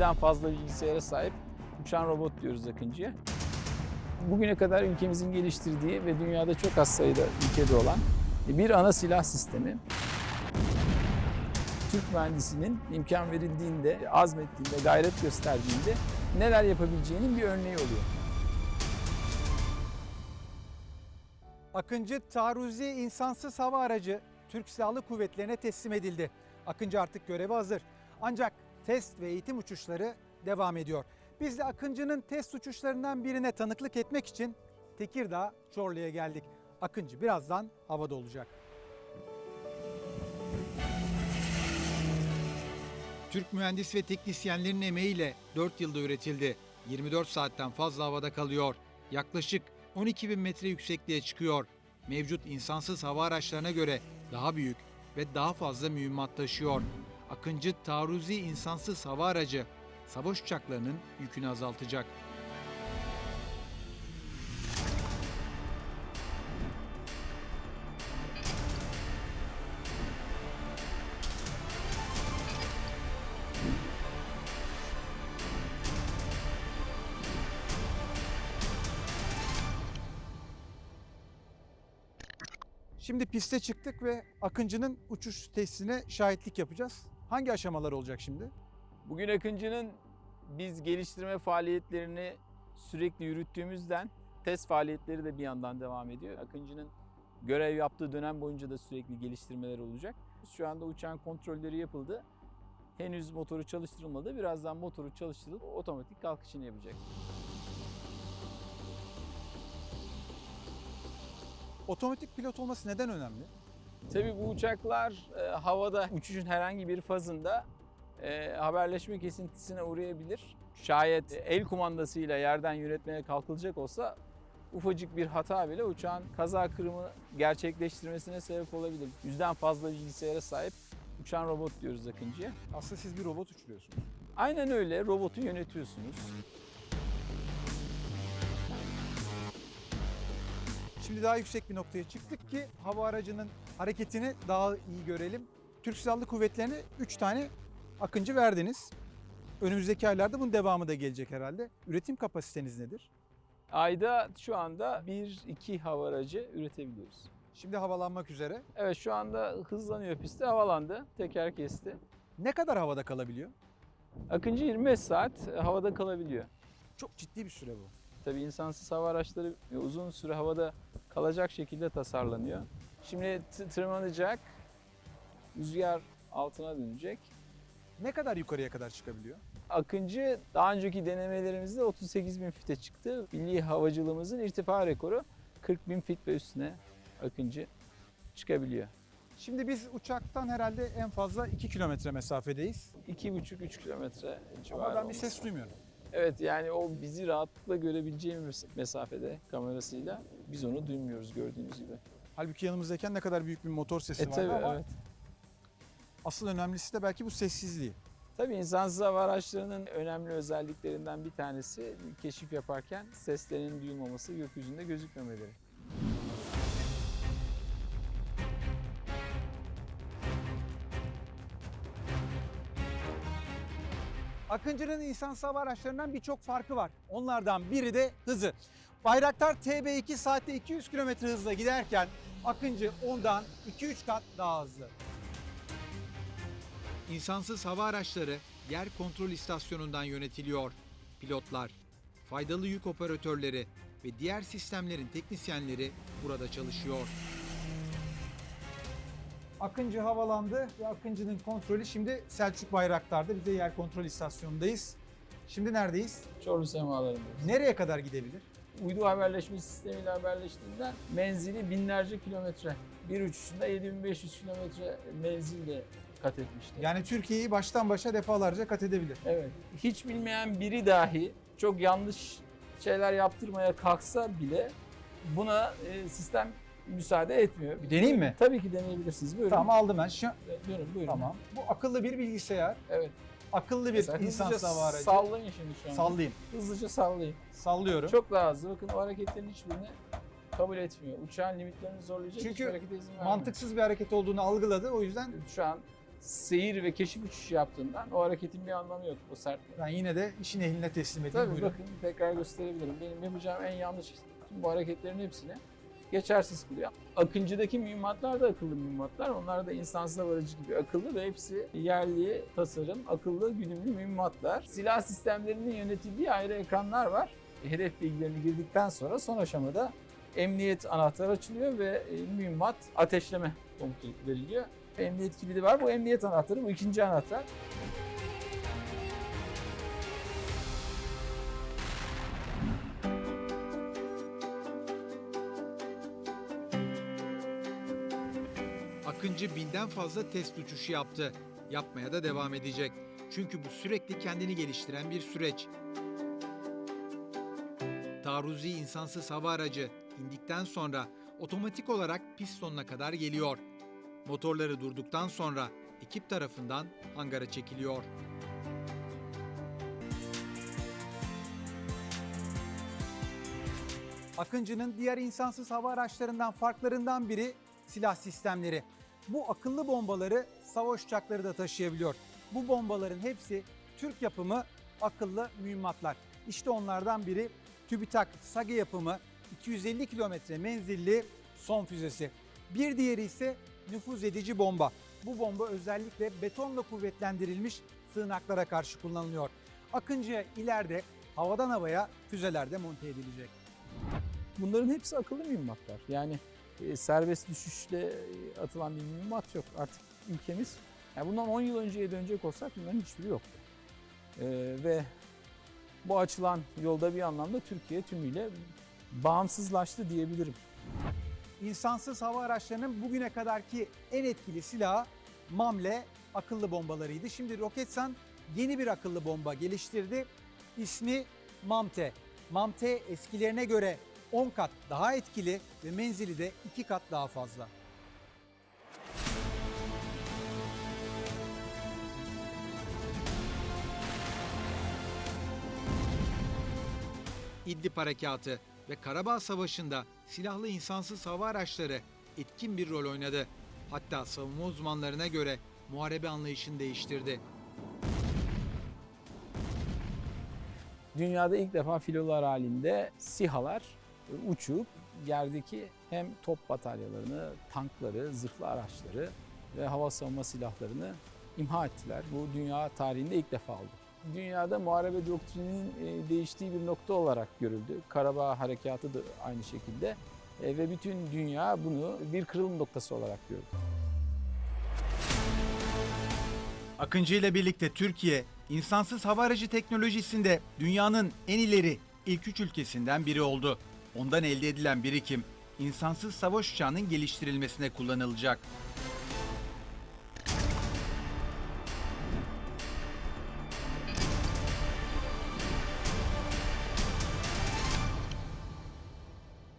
Yüzden fazla bilgisayara sahip uçan robot diyoruz Akıncı'ya. Bugüne kadar ülkemizin geliştirdiği ve dünyada çok az sayıda ülkede olan bir ana silah sistemi. Türk mühendisinin imkan verildiğinde, azmettiğinde, gayret gösterdiğinde neler yapabileceğinin bir örneği oluyor. Akıncı taarruzi insansız hava aracı Türk Silahlı Kuvvetlerine teslim edildi. Akıncı artık göreve hazır. Ancak test ve eğitim uçuşları devam ediyor. Biz de Akıncı'nın test uçuşlarından birine tanıklık etmek için Tekirdağ Çorlu'ya geldik. Akıncı birazdan havada olacak. Türk mühendis ve teknisyenlerin emeğiyle 4 yılda üretildi. 24 saatten fazla havada kalıyor. Yaklaşık 12 bin metre yüksekliğe çıkıyor. Mevcut insansız hava araçlarına göre daha büyük ve daha fazla mühimmat taşıyor. Akıncı taarruzi insansız hava aracı savaş uçaklarının yükünü azaltacak. Şimdi piste çıktık ve Akıncı'nın uçuş testine şahitlik yapacağız. Hangi aşamalar olacak şimdi? Bugün Akıncı'nın biz geliştirme faaliyetlerini sürekli yürüttüğümüzden test faaliyetleri de bir yandan devam ediyor. Akıncı'nın görev yaptığı dönem boyunca da sürekli geliştirmeler olacak. Şu anda uçağın kontrolleri yapıldı. Henüz motoru çalıştırılmadı. Birazdan motoru çalıştırılıp otomatik kalkışını yapacak. Otomatik pilot olması neden önemli? Tabii bu uçaklar e, havada uçuşun herhangi bir fazında e, haberleşme kesintisine uğrayabilir. Şayet el kumandasıyla yerden yönetmeye kalkılacak olsa ufacık bir hata bile uçağın kaza kırımı gerçekleştirmesine sebep olabilir. Yüzden fazla bilgisayara sahip uçan robot diyoruz Akıncı'ya. Aslında siz bir robot uçuruyorsunuz. Aynen öyle robotu yönetiyorsunuz. Şimdi daha yüksek bir noktaya çıktık ki hava aracının hareketini daha iyi görelim. Türk Silahlı Kuvvetleri'ne 3 tane Akıncı verdiniz. Önümüzdeki aylarda bunun devamı da gelecek herhalde. Üretim kapasiteniz nedir? Ayda şu anda 1-2 hava aracı üretebiliyoruz. Şimdi havalanmak üzere. Evet şu anda hızlanıyor pisti, havalandı, teker kesti. Ne kadar havada kalabiliyor? Akıncı 25 saat havada kalabiliyor. Çok ciddi bir süre bu. Tabii insansız hava araçları uzun süre havada kalacak şekilde tasarlanıyor. Şimdi tırmanacak, rüzgar altına dönecek. Ne kadar yukarıya kadar çıkabiliyor? Akıncı daha önceki denemelerimizde 38 bin fite çıktı. Milli havacılığımızın irtifa rekoru 40 bin fit ve üstüne Akıncı çıkabiliyor. Şimdi biz uçaktan herhalde en fazla 2 kilometre mesafedeyiz. 2,5-3 kilometre civarı. Ama ben bir olması. ses duymuyorum. Evet yani o bizi rahatlıkla görebileceğimiz mesafede kamerasıyla biz onu duymuyoruz gördüğünüz gibi. Halbuki yanımızdayken ne kadar büyük bir motor sesi E var tabii ama evet. asıl önemlisi de belki bu sessizliği. Tabii insansız hava araçlarının önemli özelliklerinden bir tanesi keşif yaparken seslerinin duyulmaması, gökyüzünde gözükmemeleri. Akıncı'nın insansız hava araçlarından birçok farkı var. Onlardan biri de hızı. Bayraktar TB2 saatte 200 km hızla giderken Akıncı ondan 2-3 kat daha hızlı. İnsansız hava araçları yer kontrol istasyonundan yönetiliyor. Pilotlar, faydalı yük operatörleri ve diğer sistemlerin teknisyenleri burada çalışıyor. Akıncı havalandı ve Akıncı'nın kontrolü şimdi Selçuk Bayraktar'da. Biz de yer kontrol istasyonundayız. Şimdi neredeyiz? Çorlu semalarındayız. Nereye kadar gidebilir? Uydu haberleşme sistemiyle haberleştiğinden menzili binlerce kilometre. Bir uçuşunda 7500 kilometre menzille kat etmişti. Yani Türkiye'yi baştan başa defalarca kat edebilir. Evet. Hiç bilmeyen biri dahi çok yanlış şeyler yaptırmaya kalksa bile buna e, sistem müsaade etmiyor. Bir deneyeyim mi? Tabii ki deneyebilirsiniz. Buyurun. Tamam aldım ben. Şu, Buyurun, buyurun. tamam. Bu akıllı bir bilgisayar, Evet. Akıllı bir Mesela insansız hızlıca hava aracı. Sallayın şimdi şu an. Sallayayım. Hızlıca sallayın. Sallıyorum. Çok daha hızlı. Bakın o hareketlerin hiçbirini kabul etmiyor. Uçağın limitlerini zorlayacak Çünkü hiçbir harekete izin vermiyor. Mantıksız bir hareket olduğunu algıladı. O yüzden Şu an seyir ve keşif uçuşu yaptığından o hareketin bir anlamı yok. O sert. Ben yine de işin ehline teslim edeyim. Tabii Buyurun. bakın tekrar gösterebilirim. Benim yapacağım en yanlış tüm bu hareketlerin hepsini geçersiz kılıyor. Akıncı'daki mühimmatlar da akıllı mühimmatlar. Onlar da insansız aracı gibi akıllı ve hepsi yerli tasarım, akıllı güdümlü mühimmatlar. Silah sistemlerinin yönetildiği ayrı ekranlar var. Hedef bilgilerini girdikten sonra son aşamada emniyet anahtarı açılıyor ve e, mühimmat ateşleme komutu veriliyor. Emniyet kilidi var. Bu emniyet anahtarı, bu ikinci anahtar. Akıncı binden fazla test uçuşu yaptı. Yapmaya da devam edecek. Çünkü bu sürekli kendini geliştiren bir süreç. Taarruzi insansız hava aracı indikten sonra otomatik olarak pist sonuna kadar geliyor. Motorları durduktan sonra ekip tarafından hangara çekiliyor. Akıncı'nın diğer insansız hava araçlarından farklarından biri silah sistemleri. Bu akıllı bombaları savaş uçakları da taşıyabiliyor. Bu bombaların hepsi Türk yapımı akıllı mühimmatlar. İşte onlardan biri TÜBİTAK SAGE yapımı 250 kilometre menzilli son füzesi. Bir diğeri ise nüfuz edici bomba. Bu bomba özellikle betonla kuvvetlendirilmiş sığınaklara karşı kullanılıyor. Akıncı'ya ileride havadan havaya füzeler de monte edilecek. Bunların hepsi akıllı mühimmatlar. Yani serbest düşüşle e, atılan bir mühimmat yok. Artık ülkemiz, yani bundan 10 yıl önceye dönecek olsak bunların hiçbiri yoktu. E, ve bu açılan yolda bir anlamda Türkiye tümüyle bağımsızlaştı diyebilirim. İnsansız hava araçlarının bugüne kadarki en etkili silahı MAMLE akıllı bombalarıydı. Şimdi Roketsan yeni bir akıllı bomba geliştirdi. İsmi MAMTE. MAMTE eskilerine göre 10 kat daha etkili ve menzili de 2 kat daha fazla. İdlib Harekatı ve Karabağ Savaşı'nda silahlı insansız hava araçları etkin bir rol oynadı. Hatta savunma uzmanlarına göre muharebe anlayışını değiştirdi. Dünyada ilk defa filolar halinde SİHA'lar uçup yerdeki hem top bataryalarını, tankları, zırhlı araçları ve hava savunma silahlarını imha ettiler. Bu dünya tarihinde ilk defa oldu. Dünyada muharebe doktrininin e, değiştiği bir nokta olarak görüldü. Karabağ Harekatı da aynı şekilde E, ve bütün dünya bunu bir kırılım noktası olarak gördü. Akıncı ile birlikte Türkiye, insansız hava aracı teknolojisinde dünyanın en ileri ilk üç ülkesinden biri oldu. Ondan elde edilen birikim, insansız savaş uçağının geliştirilmesine kullanılacak.